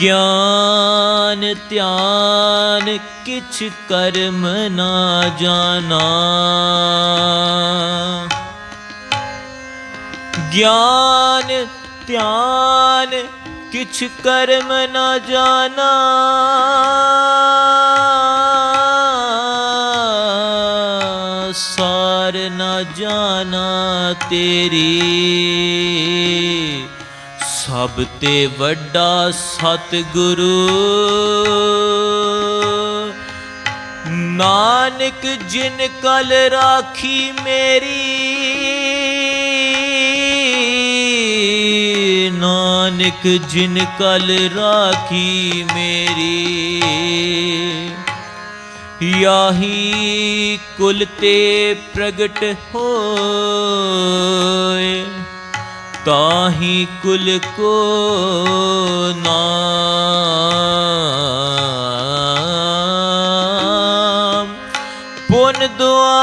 ਗਿਆਨ ਧਿਆਨ ਕਿਛ ਕਰਮ ਨਾ ਜਾਣਾ। ਗਿਆਨ ਧਿਆਨ ਕਿਛ ਕਰਮ ਨਾ ਜਾਣਾ। ਸਾਰ ਨਾ ਜਾਣਾ ਤੇਰੀ। ਸਭ ਤੇ ਵੱਡਾ ਸਤਿਗੁਰੂ। ਨਾਨਕ ਜਿਨ ਕਲ ਰਾਖੀ ਮੇਰੀ, ਨਾਨਕ ਜਿਨ ਕਲ ਰਾਖੀ ਮੇਰੀ। ਯਾਹੀ ਕੁਲ ਤੇ ਪ੍ਰਗਟ ਹੋਏ। ਤਾਹੀ ਕੁਲ ਕੋ ਨਾਮ। ਪੁਨ ਦੁਆ।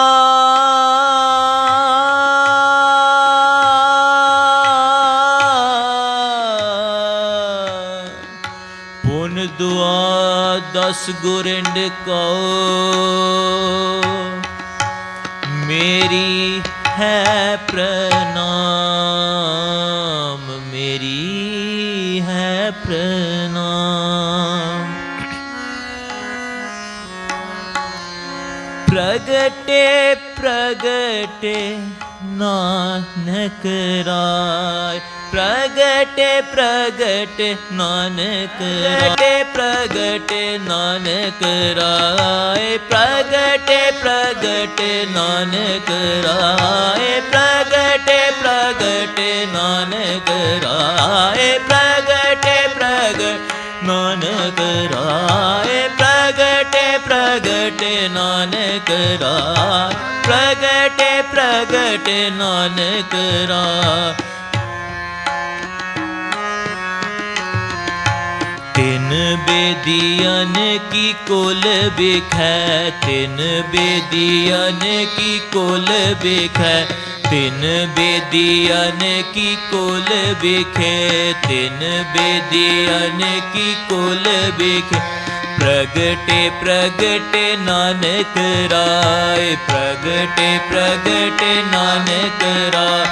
ਪੁਨ ਦੁਆ ਦਸ ਗੁਰਿੰਡ ਕਉ। ਮੇਰੀ ਹੈ ਪ੍ਰਣਾ ප්‍රනාම් ප්‍රගටේ ප්‍රගටේ නානකරායි ප්‍රගටේ ප්‍රගටේ නානකරටේ ප්‍රගටේ නානකරායි ප්‍රගටේ ප්‍රගටේ නානකරායි ප්‍රගටේ ප්‍රගටේ නානකරායි ਪ੍ਰਗਟੇ ਨਾਨਕ ਰਾਏ ਪ੍ਰਗਟੇ ਪ੍ਰਗਟੇ ਨਾਨਕ ਰਾਏ ਤਿਨ ਬੇਦੀਨ ਕੀ ਕੁਲ ਬਿਖੈ ਤਿਨ ਬੇਦੀਨ ਕੀ ਕੋਲ ਬਿਖੈ ਤਿਨ ਬੇਦੀਨ ਕੀ ਕੁਲ ਬਿਖੇ ਤਿਨ ਬੇਦੀਨ ਕੀ ਕੁਲ ਬਿਖੇ ਪ੍ਰਗਟੇ ਪ੍ਰਗਟੇ ਨਾਨਕ ਰਾਏ, ਪ੍ਰਗਟੇ ਪ੍ਰਗਟੇ ਨਾਨਕ ਰਾਏ,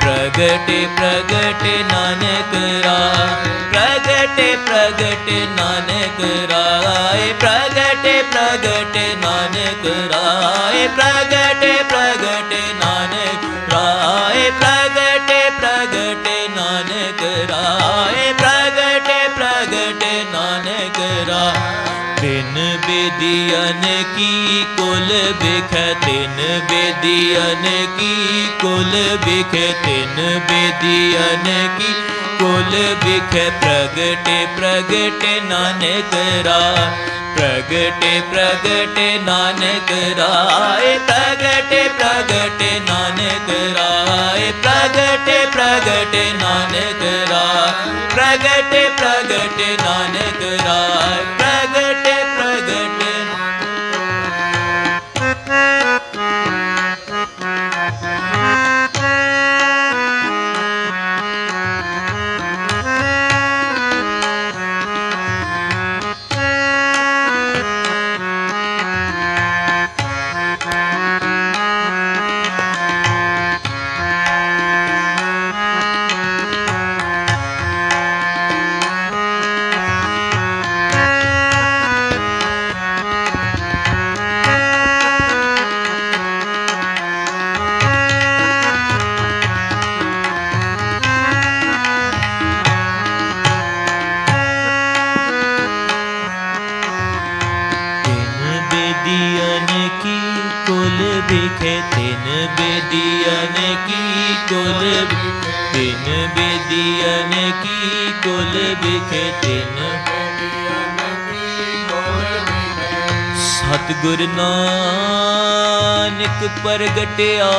ਪ੍ਰਗਟੇ ਪ੍ਰਗਟੇ ਨਾਨਕ ਰਾਏ, ਪ੍ਰਗਟੇ ਪ੍ਰਗਟੇ ਨਾਨਕ ਰਾਏ, ਪ੍ਰਗਟੇ ਪ੍ਰਗਟੇ ਨਾਨਕ ਰਾਏ, ਪ੍ਰਗਟੇ बेदियन की कुल बिख तिन बेदियन की कुल बिख तिन बेदियन की कुल बिख प्रगटे प्रगटे नानक राय प्रगटे प्रगटे नानक राय प्रगटे प्रगटे नानक राय प्रगटे प्रगटे नानक राय प्रगटे प्रगटे नानक ਕੀ ਕੁਲ ਤਿਨ। ਸਤਿਗੁਰ ਨਾਨਕ ਪ੍ਰਗਟਿਆ।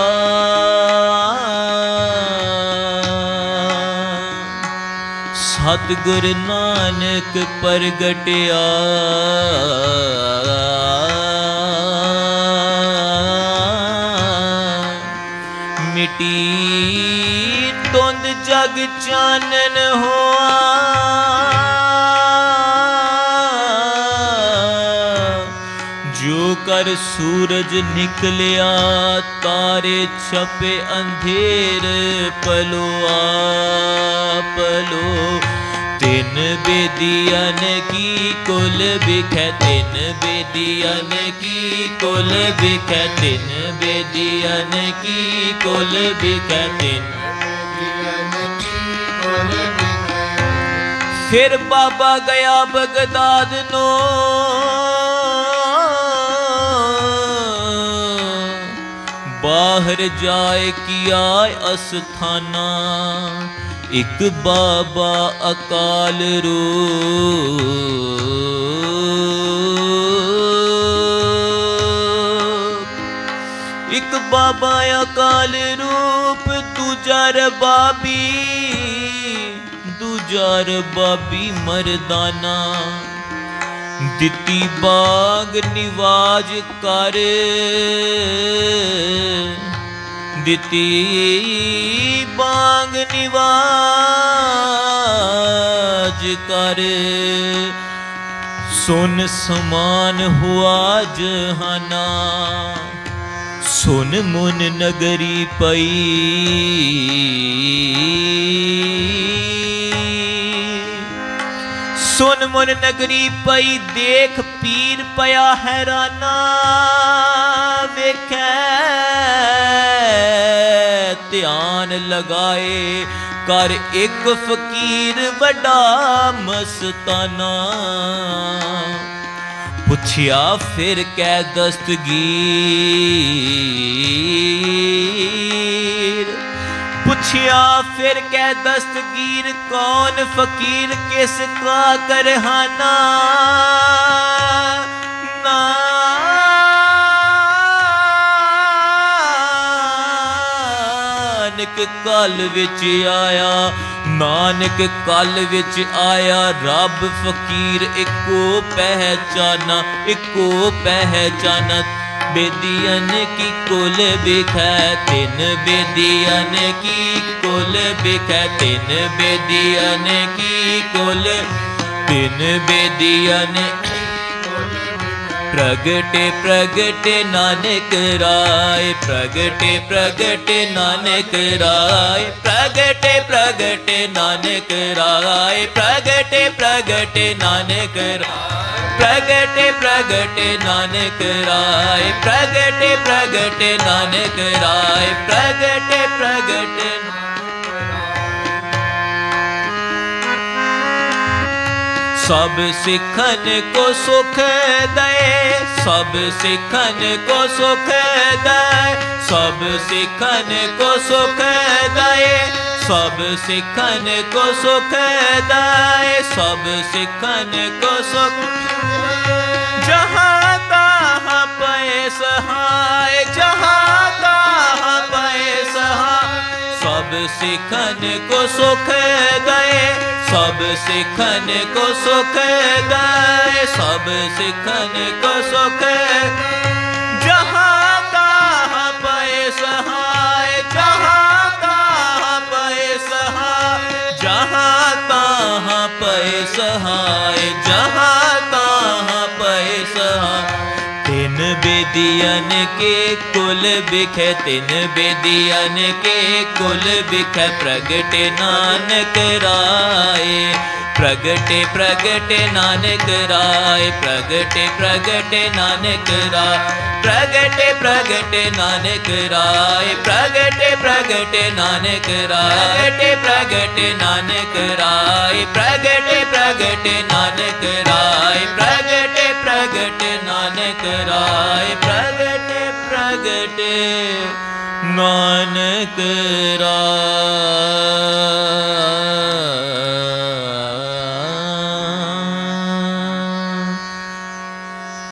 ਸਤਿਗੁਰ ਨਾਨਕ ਪ੍ਰਗਟਿਆ। ਮਿਟੀ ਤੁੰਦ ਜਗ ਚਾਨਣ ਕਰ ਸੂਰਜ ਨਿਕਲਿਆ, ਤਾਰੇ ਛਪੇ ਅੰਧੇਰ ਪਲੋਆ ਪਲੋ। ਤਿੰਨ ਬੇਦੀਆਂ ਕੀ ਕੁਲ ਬਿਖੈ ਤਿੰਨ ਬੇਦੀਆਂ ਕੀ ਕੁਲ ਬਿਖੈ ਤਿੰਨ ਬੇਦੀਆਂ ਕੀ ਕੁਲ ਬਿਖੈ ਤਿੰਨ ਫਿਰ ਬਾਬਾ ਗਿਆ ਬਗਦਾਦ ਨੂੰ ਬਾਹਰ ਜਾਏ ਕੀ ਆਏ ਅਸਥਾਨਾ। ਇੱਕ ਬਾਬਾ ਅਕਾਲ ਰੂਪ। ਇੱਕ ਬਾਬਾ ਅਕਾਲ ਰੂਪ, ਦੂਜਾ ਰਬਾਬੀ। ਦੂਜਾ ਰਬਾਬੀ ਮਰਦਾਨਾ। ਦਿੱਤੀ ਬਾਗ ਨਿਵਾਜ ਕਰ। ਦਿੱਤੀ ਬਾਗ ਨਿਵਾਜ ਕਰ। ਸੁਨ ਸਮਾਨ ਹੁਆ ਜਹਾਨਾ। ਸੁਨ ਮੁਨ ਨਗਰੀ ਪਈ। ਸੁਨ ਮਨ ਨਗਰੀ ਪਈ, ਦੇਖ ਪੀਰ ਪਿਆ ਹੈਰਾਨਾ, ਵੇਖੈ ਧਿਆਨ ਲਗਾਏ, ਕਰ ਇੱਕ ਫਕੀਰ ਵੱਡਾ ਮਸਤਾਨਾ। ਪੁੱਛਿਆ, ਫਿਰ ਕੈ ਦਸਤਗੀ ਪੁੱਛਿਆ, ਫਿਰ ਕੈ ਦਸਤਗੀਰ ਕੌਣ? ਫਕੀਰ ਕਿਸ ਕਾ ਕਰਹਾਨਾ? ਨਾਨਕ ਕਲ ਵਿੱਚ ਆਇਆ, ਨਾਨਕ ਕਲ ਵਿੱਚ ਆਇਆ, ਰੱਬ ਫਕੀਰ ਇੱਕੋ ਪਹਿਚਾਨਾ ਇੱਕੋ ਪਹਿਚਾਨਾ। ਬੇਦੀਨ ਕੀ ਕੁਲ ਬਿਖੈ ਤਿੰਨ ਬੇਦੀਨ ਕੀ ਕੁਲ ਬਿਖੈ ਤਿੰਨ ਬੇਦੀਨ ਕੀ ਕੁਲ? ਤਿੰਨ ਬੇਦੀਨ ਪ੍ਰਗਟੇ ਪ੍ਰਗਟੇ ਨਾਨਕ ਰਾਏ ਪ੍ਰਗਟੇ ਪ੍ਰਗਟੇ ਨਾਨਕ ਰਾਏ ਪ੍ਰਗਟੇ ਪ੍ਰਗਟੇ ਨਾਨਕ ਰਾਏ ਪ੍ਰਗਟੇ ਪ੍ਰਗਟੇ ਨਾਨਕ ਰਾਏ ਪ੍ਰਗਟੇ ਪ੍ਰਗਟੇ ਨਾਨਕ ਰਾਏ ਪ੍ਰਗਟੇ ਪ੍ਰਗਟੇ ਨਾਨਕ ਰਾਏ ਪ੍ਰਗਟੇ ਪ੍ਰਗਟੇ ਸਭ ਸਿੱਖਨ ਕੋ ਸੁਖ ਦਏ ਸਭ ਸਿੱਖਨ ਕੋ ਸੁਖ ਦਏ, ਸਭ ਸਿੱਖਨ ਕੋ ਸੁਖ ਦਏ, ਸਭ ਸਿੱਖਨ ਕੋ ਸੁਖ ਦਏ, ਸਭ ਸਿੱਖਨ ਕੋ ਸੁਖ ਜਹਾਂ ਤਾਹਾਂ ਪਏ ਸਹਾਏ, ਜਹਾਂ ਸਹਾਏ ਸਭ ਸਿੱਖਨ ਕੋ ਸੁਖ ਦਏ ਸਭ ਸਿੱਖਨ ਕੋ ਸੁਖ ਦਏ ਸਭ ਸਿੱਖਨ ਕੋ ਤਿੰਨ ਬੇਦੀਨ ਕੇ ਕੁਲ ਬਿਖੈ ਤਿੰਨ ਬੇਦੀਨ ਕੇ ਕੁਲ ਬਿਖੈ ਪ੍ਰਗਟੇ ਨਾਨਕ ਰਾਏ ਪ੍ਰਗਟੇ ਪ੍ਰਗਟੇ ਨਾਨਕ ਰਾਏ ਪ੍ਰਗਟੇ ਪ੍ਰਗਟੇ ਨਾਨਕ ਰਾਏ ਪ੍ਰਗਟੇ ਪ੍ਰਗਟੇ ਨਾਨਕ ਰਾਏ ਪ੍ਰਗਟੇ ਪ੍ਰਗਟੇ ਨਾਨਕ ਰਾਏ ਪ੍ਰਗਟੇ ਨਾਨਕ ਰਾਏ ਪ੍ਰਗਟੇ ਪ੍ਰਗਟੇ ਨਾਨਕ ਨਾਨਕ ਰਾਮ